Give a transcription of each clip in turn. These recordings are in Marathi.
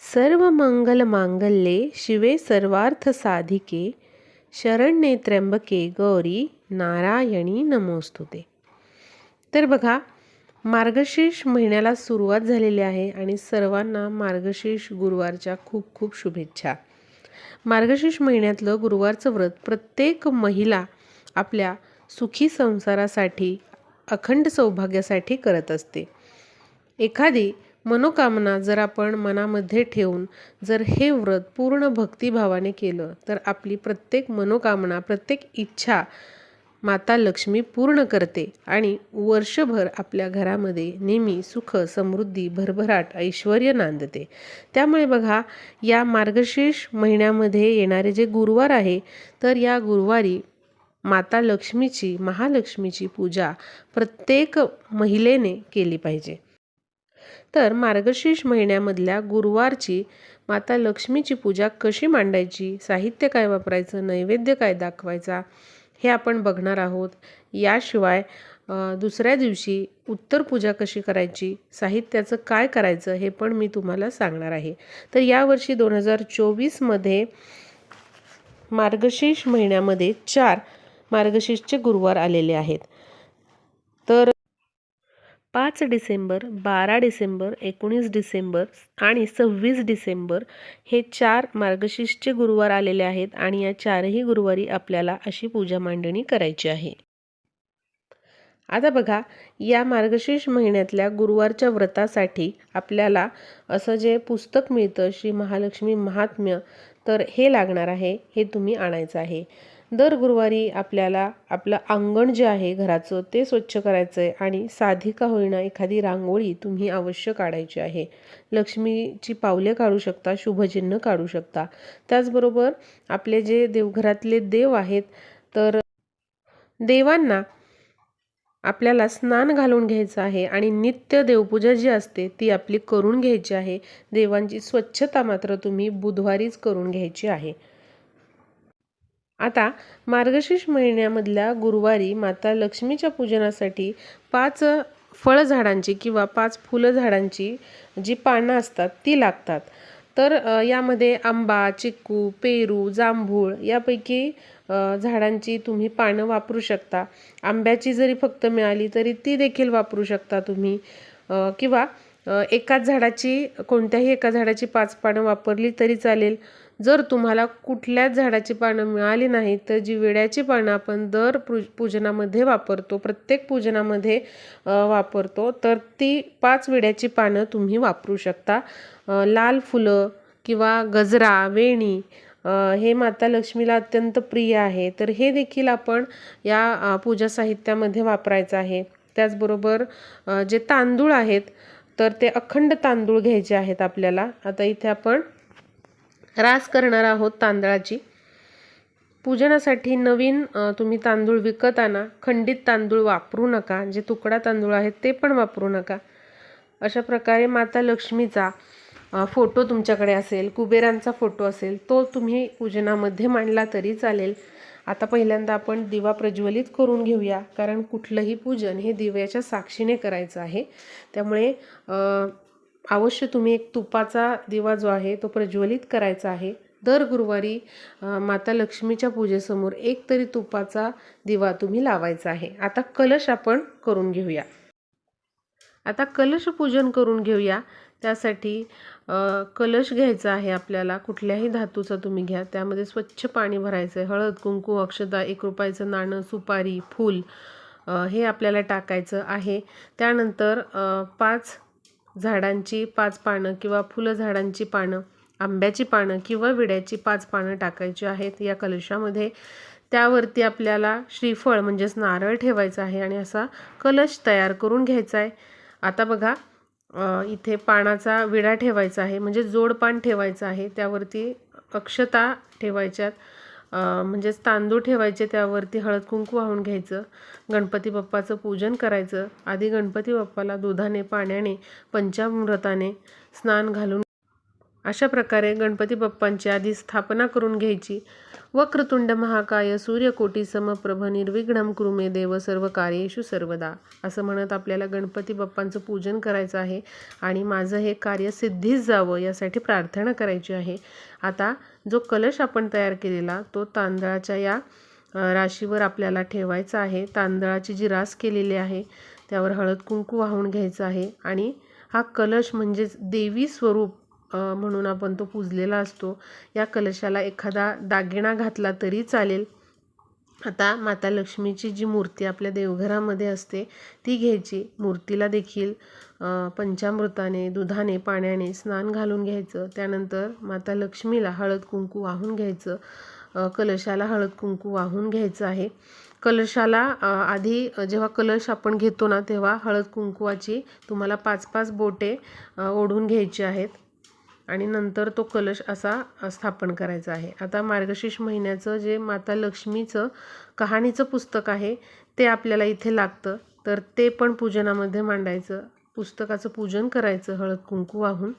सर्व मंगल मांगल्ये शिवे सर्वार्थ साधिके शरण्ये त्र्यंबके गौरी नारायणी नमोस्तुते. तर बघा मार्गशीर्ष महिन्याला सुरुवात झालेली आहे आणि सर्वांना मार्गशीर्ष गुरुवारच्या खूप खूप शुभेच्छा. मार्गशीर्ष महिन्यातलं गुरुवारचं व्रत प्रत्येक महिला आपल्या सुखी संसारासाठी अखंड सौभाग्यासाठी करत असते. एखादी मनोकामना जर आपण मनामध्ये ठेवून जर हे व्रत पूर्ण भक्तिभावाने केलं तर आपली प्रत्येक मनोकामना प्रत्येक इच्छा माता लक्ष्मी पूर्ण करते आणि वर्षभर आपल्या घरामध्ये नेहमी सुख समृद्धी भरभराट ऐश्वर नांदते. त्यामुळे बघा या मार्गशीर्ष महिन्यामध्ये येणारे जे गुरुवार आहे तर या गुरुवारी माता लक्ष्मीची महालक्ष्मीची पूजा प्रत्येक महिलेने केली पाहिजे. तर मार्गशीर्ष महिन्यामधल्या गुरुवारची माता लक्ष्मीची पूजा कशी मांडायची? साहित्य काय वापरायचं? नैवेद्य काय दाखवायचा? हे आपण बघणार आहोत. याशिवाय दुसऱ्या दिवशी उत्तर पूजा कशी करायची? साहित्याचं काय करायचं? हे पण मी तुम्हाला सांगणार आहे. तर यावर्षी दोन हजार चोवीसमध्ये मार्गशीर्ष महिन्यामध्ये चार मार्गशीर्षचे गुरुवार आलेले आहेत. तर पाच डिसेंबर बारा डिसेंबर एकोणीस डिसेंबर आणि सव्वीस डिसेंबर हे चार मार्गशीर्षचे गुरुवार आलेले आहेत आणि या चारही गुरुवारी आपल्याला अशी पूजा मांडणी करायची आहे. आता बघा या मार्गशीर्ष महिन्यातल्या गुरुवारच्या व्रतासाठी आपल्याला असं जे पुस्तक मिळतं श्री महालक्ष्मी महात्म्य तर हे लागणार आहे हे तुम्ही आणायचं आहे. दर गुरुवारी आपल्याला आपलं अंगण जे आहे घराचं ते स्वच्छ करायचं आहे आणि साधी का होईना एखादी रांगोळी तुम्ही अवश्य काढायची आहे. लक्ष्मीची पावले काढू शकता शुभचिन्ह काढू शकता. त्याचबरोबर आपले जे देवघरातले देव आहेत तर देवांना आपल्याला स्नान घालून घ्यायचं आहे आणि नित्य देवपूजा जी असते ती आपली करून घ्यायची आहे. देवांची स्वच्छता मात्र तुम्ही बुधवारीच करून घ्यायची आहे. आता मार्गशीर्ष महिन्यामधल्या गुरुवारी माता लक्ष्मीच्या पूजनासाठी पाच फळझाडांची किंवा पाच फुलं झाडांची जी पानं असतात ती लागतात. तर यामध्ये आंबा चिक्कू पेरू जांभूळ यापैकी झाडांची तुम्ही पानं वापरू शकता. आंब्याची जरी फक्त मिळाली तरी ती देखील वापरू शकता तुम्ही. किंवा एकाच झाडाची कोणत्याही एका झाडाची पाच पानं वापरली तरी चालेल. जर तुम्हाला कुठल्याच झाडाची पानं मिळाली नाहीत तर जी विड्याची पानं आपण दर पू पूजनामध्ये वापरतो प्रत्येक पूजनामध्ये वापरतो तर ती पाच विड्याची पानं तुम्ही वापरू शकता. लाल फुलं किंवा गजरा वेणी हे माता लक्ष्मीला अत्यंत प्रिय आहे. तर हे देखील आपण या पूजा साहित्यामध्ये वापरायचं आहे. त्याचबरोबर जे तांदूळ आहेत तर ते अखंड तांदूळ घ्यायचे आहेत आपल्याला. आता इथे आपण रास करणार आहोत तांदळाची. पूजनासाठी नवीन तुम्ही तांदूळ विकत आणा. खंडित तांदूळ वापरू नका. जे तुकडा तांदूळ आहेत ते पण वापरू नका. अशा प्रकारे माता लक्ष्मीचा फोटो तुमच्याकडे असेल कुबेरांचा फोटो असेल तो तुम्ही पूजनामध्ये मांडला तरी चालेल. आता पहिल्यांदा आपण दिवा प्रज्वलित करून घेऊया. कारण कुठलंही पूजन हे दिव्याच्या साक्षीने करायचं आहे. त्यामुळे अवश्य तुम्ही एक तुपाचा दिवा जो आहे तो प्रज्वलित करायचा आहे. दर गुरुवारी माता लक्ष्मीच्या पूजेसमोर एक तरी तुपाचा दिवा तुम्ही लावायचा आहे. आता कलश आपण करून घेऊया. आता कलश पूजन करून घेऊया. त्यासाठी कलश घ्यायचा आहे आपल्याला. कुठल्याही धातूचा तुम्ही घ्या. त्यामध्ये स्वच्छ पाणी भरायचं आहे हळद कुंकू अक्षदा एक रुपयाचं नाणं सुपारी फूल हे आपल्याला टाकायचं आहे. त्यानंतर पाच झाडांची पाच पानं किंवा फुलं झाडांची पानं आंब्याची पानं किंवा विड्याची पाच पानं टाकायची आहेत या कलशामध्ये. त्यावरती आपल्याला श्रीफळ म्हणजेच नारळ ठेवायचं आहे आणि असा कलश तयार करून घ्यायचा आहे. आता बघा इथे पानाचा विडा ठेवायचा आहे म्हणजे जोडपान ठेवायचं आहे. त्यावरती अक्षता ठेवायच्यात. म्हणजेच तांदूळ ठेवायचे त्यावरती हळद कुंकू वाहून घ्यायचं. गणपती बाप्पाचं पूजन करायचं. आधी गणपती बाप्पाला दुधाने पाण्याने पंचामृताने स्नान घालून अशा प्रकारे गणपती बाप्पांची आधी स्थापना करून घ्यायची. वक्रतुंड महाकाय सूर्यकोटी समप्रभ निर्विघ्नम कृमे देव सर्व कार्येषु सर्वदा. असं म्हणत आपल्याला गणपती बाप्पांचं पूजन करायचं आहे. आणि माझं हे कार्य सिद्धीच जावं यासाठी प्रार्थना करायची आहे. आता जो कलश आपण तयार केलेला तो तांदळाच्या या राशीवर आपल्याला ठेवायचा आहे. तांदळाची जी रास केलेली आहे त्यावर हळद कुंकू वाहून घ्यायचं आहे आणि हा कलश म्हणजेच देवी स्वरूप म्हणून आपण तो पूजलेला असतो. या कलशाला एखादा दागिना घातला तरी चालेल. आता माता लक्ष्मीची जी मूर्ती आपल्या देवघरामध्ये असते ती घ्यायची. मूर्तीला देखील पंचामृताने दुधाने पाण्याने स्नान घालून घ्यायचं. त्यानंतर माता लक्ष्मीला हळद कुंकू वाहून घ्यायचं. कलशाला हळद कुंकू वाहून घ्यायचं आहे. कलशाला आधी जेव्हा कलश आपण घेतो ना तेव्हा हळद कुंकवाची तुम्हाला पाच पाच बोटे ओढून घ्यायची आहेत. आणि नंतर तो कलश असा स्थापन करायचा आहे. आता मार्गशीर्ष महिन्याचं जे माता लक्ष्मीचं कहाणीचं पुस्तक आहे ते आपल्याला इथे लागतं. तर ते पण पूजनामध्ये मांडायचं. पुस्तकाचं पूजन करायचं हळद कुंकू वाहून.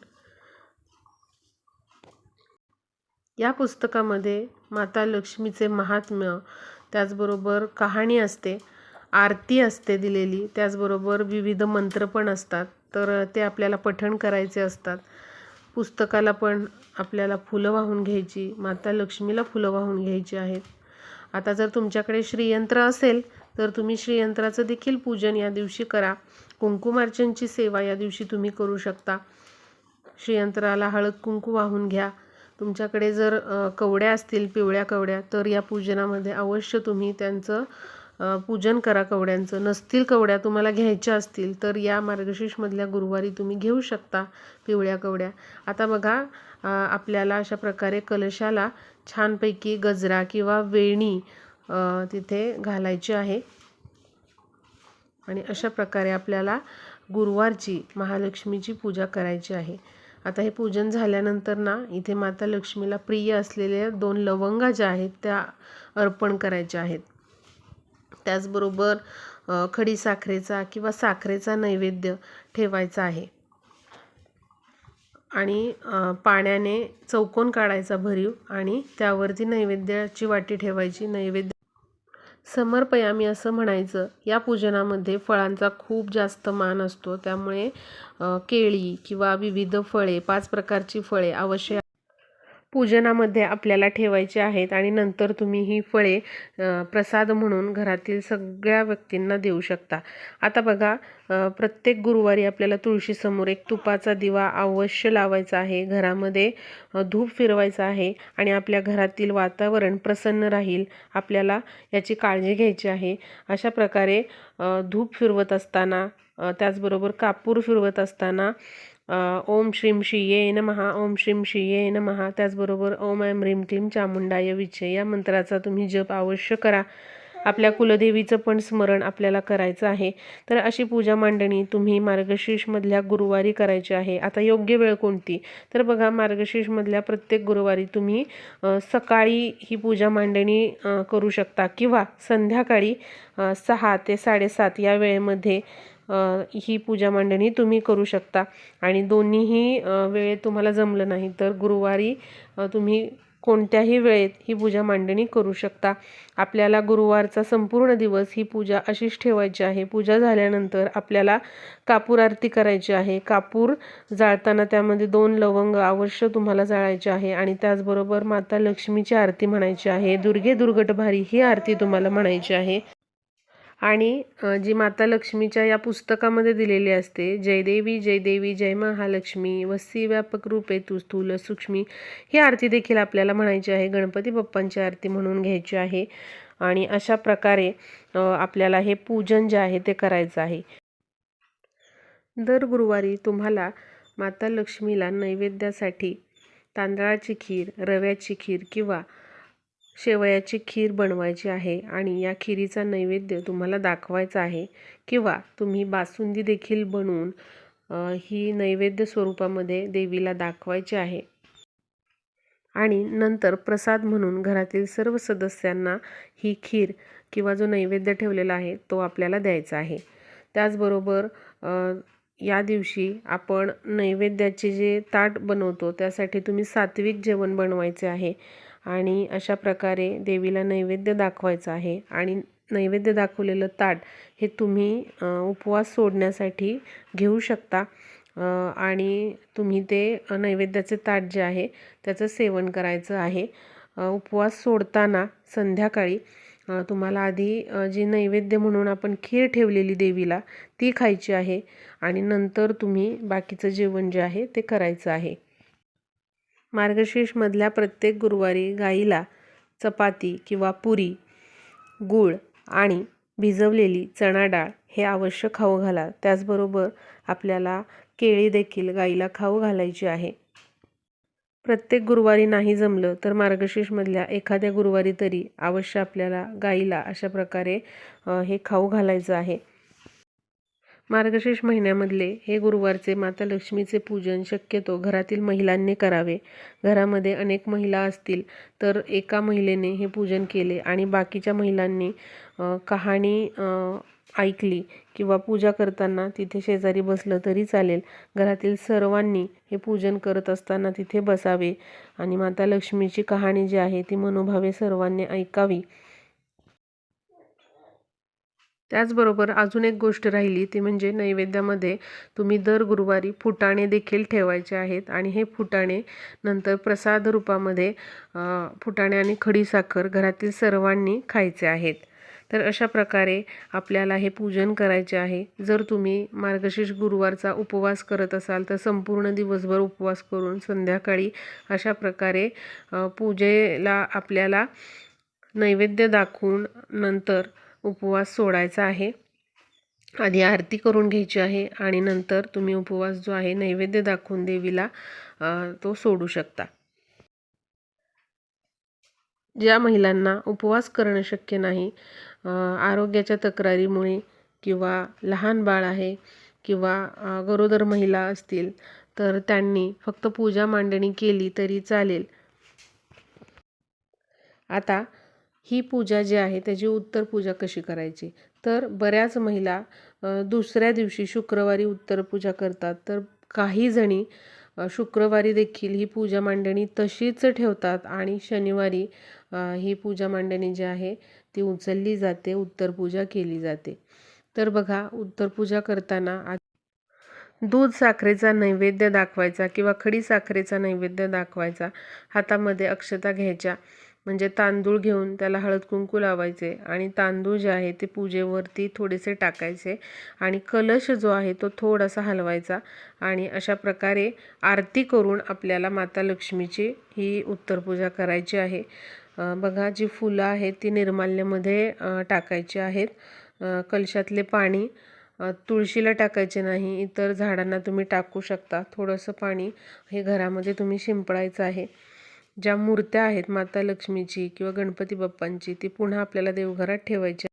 या पुस्तकामध्ये माता लक्ष्मीचे महात्म्य त्याचबरोबर कहाणी असते आरती असते दिलेली त्याचबरोबर विविध मंत्र पण असतात तर ते आपल्याला पठण करायचे असतात. पुस्तकाला पण आपल्याला फुलं वाहून घ्यायची माता लक्ष्मीला फुलं वाहून घ्यायची आहेत. आता जर तुमच्याकडे श्रीयंत्र असेल तर तुम्ही श्रीयंत्राचं देखील पूजन या दिवशी करा. कुंकुमार्चनची सेवा या दिवशी तुम्ही करू शकता. श्रीयंत्राला हळद कुंकू वाहून घ्या. तुमच्याकडे जर कवड्या असतील पिवळ्या कवड्या तर या पूजनामध्ये अवश्य तुम्ही त्यांचं पूजन करा कवड्यांचं. नसतील कवड्या तुम्हाला घ्यायच्या असतील तर या मार्गशीर्षमधल्या गुरुवारी तुम्ही घेऊ शकता पिवळ्या कवड्या. आता बघा आपल्याला अशा प्रकारे कलशाला छानपैकी गजरा किंवा वेणी तिथे घालायची आहे. आणि अशा प्रकारे आपल्याला गुरुवारची महालक्ष्मीची पूजा करायची आहे. आता हे पूजन झाल्यानंतर ना इथे माता लक्ष्मीला प्रिय असलेल्या दोन लवंगा ज्या आहेत त्या अर्पण करायच्या आहेत. त्याचबरोबर खडी खडीसाखरेचा किंवा साखरेचा नैवेद्य ठेवायचा आहे. आणि पाण्याने चौकोन काढायचा भरीव आणि त्यावरती नैवेद्याची वाटी ठेवायची नैवेद्य समर्पयामी असं म्हणायचं. या पूजनामध्ये फळांचा खूप जास्त मान असतो. त्यामुळे केळी किंवा विविध फळे पाच प्रकारची फळे अवश्य पूजनामध्ये आपल्याला ठेवायची आहेत आणि नंतर तुम्ही ही फळे प्रसाद म्हणून घरातील सगळ्या व्यक्तींना देऊ शकता. आता बघा प्रत्येक गुरुवारी आपल्याला तुळशीसमोर एक तुपाचा दिवा अवश्य लावायचा आहे. घरामध्ये धूप फिरवायचा आहे आणि आपल्या घरातील वातावरण प्रसन्न राहील. आपल्याला याची काळजी घ्यायची आहे. अशा प्रकारे धूप फिरवत असताना त्याचबरोबर कापूर फिरवत असताना ओम श्रीम श्रीये नमः ओम श्रीम श्रीये नमः. त्याचबरोबर ओम ऐम ह्रीं क्लीम चामुंडाय विचे या मंत्राचा तुम्ही जप अवश्य करा. आपल्या कुलदेवीचं पण स्मरण आपल्याला करायचं आहे. तर अशी पूजा मांडणी तुम्ही मार्गशीर्षमधल्या गुरुवारी करायची आहे. आता योग्य वेळ कोणती? तर बघा मार्गशीर्षमधल्या प्रत्येक गुरुवारी तुम्ही सकाळी ही पूजा मांडणी करू शकता. किंवा संध्याकाळी सहा ते साडेसात या वेळेमध्ये ही पूजा मांडणी तुम्ही करू शकता. आणि दोन्हीही वेळेत तुम्हाला जमलं नाही तर गुरुवारी तुम्ही कोणत्याही वेळेत ही पूजा मांडणी करू शकता. आपल्याला गुरुवारचा संपूर्ण दिवस ही पूजा अशीच ठेवायची आहे. पूजा झाल्यानंतर आपल्याला कापूर आरती करायची आहे. कापूर जाळताना त्यामध्ये दोन लवंग अवश्य तुम्हाला जाळायचे आहे. आणि त्याचबरोबर माता लक्ष्मीची आरती म्हणायची आहे. दुर्गे दुर्गट भारी ही आरती तुम्हाला म्हणायची आहे. आणि जी माता लक्ष्मीच्या या पुस्तकामध्ये दिलेली असते जयदेवी जयदेवी जय महालक्ष्मी वस्सी व्यापक रूपे तू स्थूल सूक्ष्मी ही आरती देखील आपल्याला म्हणायची आहे. गणपती बाप्पांची आरती म्हणून घ्यायची आहे. आणि अशा प्रकारे आपल्याला हे पूजन जे आहे ते करायचं आहे. दर गुरुवारी तुम्हाला माता लक्ष्मीला नैवेद्यासाठी तांदळाची खीर रव्याची खीर किंवा शेवयाची खीर बनवायची आहे आणि या खिरीचा नैवेद्य तुम्हाला दाखवायचा आहे किंवा तुम्ही बासुंदी देखील बनवून ही नैवेद्य स्वरूपामध्ये देवीला दाखवायची आहे. आणि नंतर प्रसाद म्हणून घरातील सर्व सदस्यांना ही खीर किंवा जो नैवेद्य ठेवलेला आहे तो आपल्याला द्यायचा आहे. त्याचबरोबर या दिवशी आपण नैवेद्याचे जे ताट बनवतो त्यासाठी तुम्ही सात्विक जेवण बनवायचे आहे. आणि अशा प्रकारे देवीला नैवेद्य दाखवायचा आहे. आणि नैवेद्य दाखवलेलं ताट हे तुम्ही उपवास सोडण्यासाठी घेऊ शकता. आणि तुम्ही ते नैवेद्याचे ताट जे आहे त्याचं सेवन करायचं आहे. उपवास सोडताना संध्याकाळी तुम्हाला आधी जी नैवेद्य म्हणून आपण खीर ठेवलेली देवीला ती खायची आहे. आणि नंतर तुम्ही बाकीचं जेवण जे आहे ते करायचं आहे. मार्गशीर्षमधल्या प्रत्येक गुरुवारी गाईला चपाती किंवा पुरी गूळ आणि भिजवलेली चणा डाळ हे अवश्य खाऊ घाला. त्याचबरोबर आपल्याला केळी देखील गाईला खाऊ घालायची आहे. प्रत्येक गुरुवारी नाही जमलं तर मार्गशीर्षमधल्या एखाद्या गुरुवारी तरी अवश्य आपल्याला गाईला अशा प्रकारे हे खाऊ घालायचं आहे. मार्गशीर्ष महिन्यामधले हे गुरुवारचे माता लक्ष्मीचे पूजन शक्यतो घरातील महिलांनी करावे. घरामध्ये अनेक महिला असतील तर एका महिलेने हे पूजन केले आणि बाकीच्या महिलांनी कहाणी ऐकली किंवा पूजा करताना तिथे शेजारी बसलं तरी चालेल. घरातील सर्वांनी हे पूजन करत असताना तिथे बसावे आणि माता लक्ष्मीची कहाणी जी आहे ती मनोभावे सर्वांनी ऐकावी. त्याचबरोबर अजून एक गोष्ट राहिली ती म्हणजे नैवेद्यामध्ये तुम्ही दर गुरुवारी फुटाणे देखील ठेवायचे आहेत आणि हे फुटाणे नंतर प्रसाद रूपामध्ये फुटाणे आणि खडीसाखर घरातील सर्वांनी खायचे आहेत. तर अशा प्रकारे आपल्याला हे पूजन करायचे आहे. जर तुम्ही मार्गशीर्ष गुरुवारचा उपवास करत असाल तर संपूर्ण दिवसभर उपवास करून संध्याकाळी अशा प्रकारे पूजेला आपल्याला नैवेद्य दाखवून नंतर उपवास सोडायचा आहे. आधी आरती करून घ्यायची आहे आणि नंतर तुम्ही उपवास जो आहे नैवेद्य दाखवून देवीला तो सोडू शकता. ज्या महिलांना उपवास करणं शक्य नाही आरोग्याच्या तक्रारीमुळे किंवा लहान बाळ आहे किंवा गरोदर महिला असतील तर त्यांनी फक्त पूजा मांडणी केली तरी चालेल. आता ही पूजा जी आहे त्याची उत्तर पूजा कशी करायची? तर बऱ्याच महिला दुसऱ्या दिवशी शुक्रवारी उत्तर पूजा करतात. तर काही जणी शुक्रवारी देखील ही पूजा मांडणी तशीच ठेवतात आणि शनिवारी ही पूजा मांडणी जी आहे ती उचलली जाते उत्तर पूजा केली जाते. तर बघा उत्तर पूजा करताना दूध साखरेचा नैवेद्य दाखवायचा किंवा खडी साखरेचा नैवेद्य दाखवायचा हातामध्ये अक्षता घ्यायच्या. म्हणजे तांदूळ घेऊन त्याला हळद कुंकू लावायचे आणि तांदूळ जे आहे ते पूजेवरती थोडेसे टाकायचे आणि कलश जो आहे तो थोडासा हलवायचा आणि अशा प्रकारे आरती करून आपल्याला माता लक्ष्मीची ही उत्तरपूजा करायची आहे. बघा जी फुलं आहेत ती निर्माल्यमध्ये टाकायची आहेत. कलशातले पाणी तुळशीला टाकायचे नाही इतर झाडांना तुम्ही टाकू शकता. थोडंसं पाणी हे घरामध्ये तुम्ही शिंपडायचं आहे. ज्या मूर्त्या आहेत माता लक्ष्मीची किंवा गणपती बाप्पांची ती पुन्हा आपल्याला देवघरात ठेवायची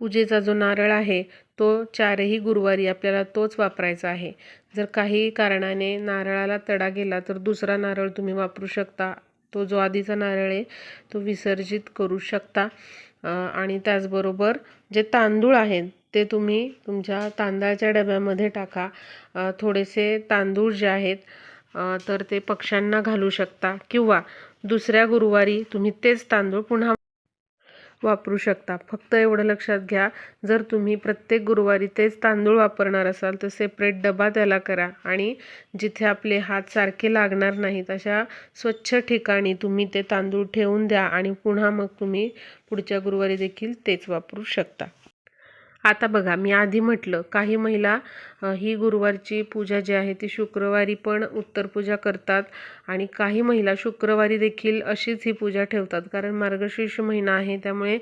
पूजेचा जो नारळ आहे तो चारही गुरुवारी आपल्याला तोच वापरायचा आहे. जर काही कारणाने नारळाला तडा गेला तर दुसरा नारळ तुम्ही वापरू शकता. तो जो आधीचा नारळ आहे तो विसर्जित करू शकता. आणि त्याचबरोबर जे तांदूळ आहेत ते तुम्ही तुमच्या तांदळाच्या डब्यामध्ये टाका. थोडेसे तांदूळ जे आहेत तर ते पक्ष्यांना घालू शकता किंवा दुसऱ्या गुरुवारी तुम्ही तेच तांदूळ पुन्हा वापरू शकता. फक्त एवढं लक्षात घ्या जर तुम्ही प्रत्येक गुरुवारी तेच तांदूळ वापरणार असाल तर सेपरेट डबा त्याला करा आणि जिथे आपले हात सारखे लागणार नाहीत अशा स्वच्छ ठिकाणी तुम्ही ते तांदूळ ठेवून द्या आणि पुन्हा मग तुम्ही पुढच्या गुरुवारी देखील तेच वापरू शकता. आता बघा मी आधी म्हटलं काही महिला ही गुरुवारची पूजा जी आहे ती शुक्रवारी पण उत्तर पूजा करतात आणि काही महिला शुक्रवारी देखील अशीच ही पूजा ठेवतात. कारण मार्गशीर्ष महिना आहे त्यामुळे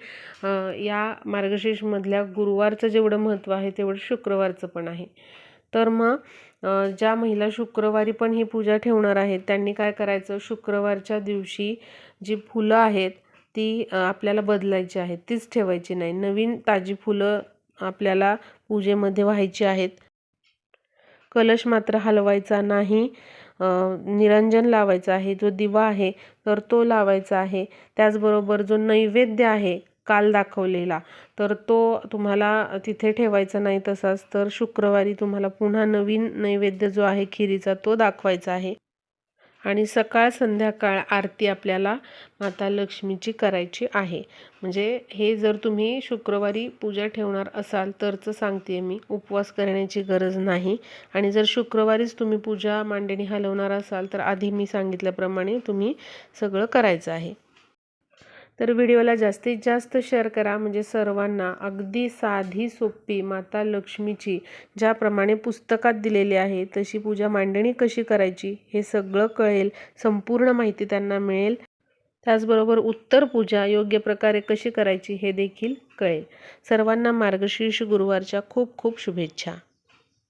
या मार्गशीर्षमधल्या गुरुवारचं जेवढं महत्त्व आहे तेवढं शुक्रवारचं पण आहे. तर मग ज्या महिला शुक्रवारी पण ही पूजा ठेवणार आहेत त्यांनी काय करायचं? शुक्रवारच्या दिवशी जी फुलं आहेत ती आपल्याला बदलायची आहेत तीच ठेवायची नाही. नवीन ताजी फुलं आपल्याला पूजेमध्ये व्हायची आहेत. कलश मात्र हलवायचा नाही. निरंजन लावायचं आहे. जो दिवा आहे तर तो लावायचा आहे. त्याचबरोबर जो नैवेद्य आहे काल दाखवलेला तर तो तुम्हाला तिथे ठेवायचा नाही तसाच तर शुक्रवारी तुम्हाला पुन्हा नवीन नैवेद्य जो आहे खिरीचा तो दाखवायचा आहे. आणि सकाळ संध्याकाळ आरती आपल्याला माता लक्ष्मीची करायची आहे. म्हणजे हे जर तुम्ही शुक्रवारी पूजा ठेवणार असाल तरच सांगते मी उपवास करण्याची गरज नाही. आणि जर शुक्रवारीच तुम्ही पूजा मांडणी हलवणार असाल तर आधी मी सांगितल्याप्रमाणे तुम्ही सगळं करायचं आहे. तर व्हिडिओला जास्तीत जास्त शेअर करा. म्हणजे सर्वांना अगदी साधी सोपी माता लक्ष्मीची ज्याप्रमाणे पुस्तकात दिलेली आहे तशी पूजा मांडणी कशी करायची हे सगळं कळेल संपूर्ण माहिती त्यांना मिळेल. त्याचबरोबर उत्तर पूजा योग्य प्रकारे कशी करायची हे देखील कळेल. सर्वांना मार्गशीर्ष गुरुवारच्या खूप खूप शुभेच्छा.